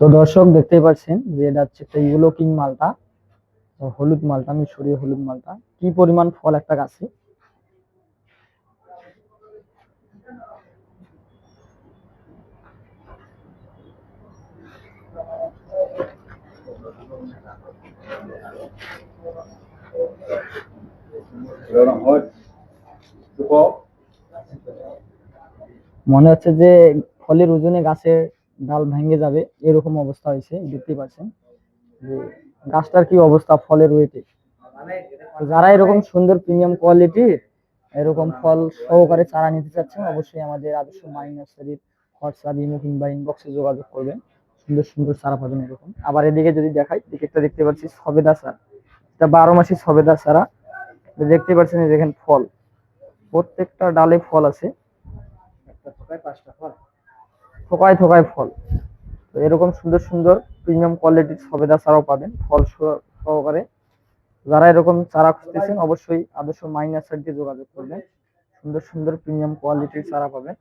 তো দর্শক দেখতেই পাচ্ছেন যে এটা হচ্ছে একটা ইউলো কিং মালটা। হলুদ মালটা, মিশরীয় হলুদ মালটা। কি পরিমাণ ফল একটা গাছে? মনে হচ্ছে যে ফলের ওজনে গাছের ডাল ভেঙে যাবে, এরকম অবস্থা হয়েছে দেখতে পাচ্ছেন। যে গাছটার কি অবস্থা, ফলের ওয়েটে যারা এরকম সুন্দর প্রিমিয়াম কোয়ালিটির এরকম ফল সহকারে চারা নিতে চাচ্ছেন, অবশ্যই আমাদের আদর্শ মাই নার্সারির হোয়াটসঅ্যাপ, ইমো কিংবা ইনবক্সে যোগাযোগ করবেন। সুন্দর সুন্দর চারা পাবেন এরকম। আবার এদিকে যদি দেখাই দিকেরটা দেখতে পাচ্ছি, সবেদা চারা। এটা বারো মাসি সবেদা চারা। দেখতে পাচ্ছেন দেখেন ফল। প্রত্যেকটা ডালে ফল আছে। থোকায় থোকায় ফল। তো এরকম সুন্দর সুন্দর প্রিমিয়াম কোয়ালিটির সবেদা চারাও পাবেন, ফল সহ- সহকারে। যারা এরকম চারা খুঁজতেছেন, অবশ্যই আদর্শ মাইনার সাইড যোগাযোগ করবেন। সুন্দর সুন্দর প্রিমিয়াম কোয়ালিটির চারা পাবেন।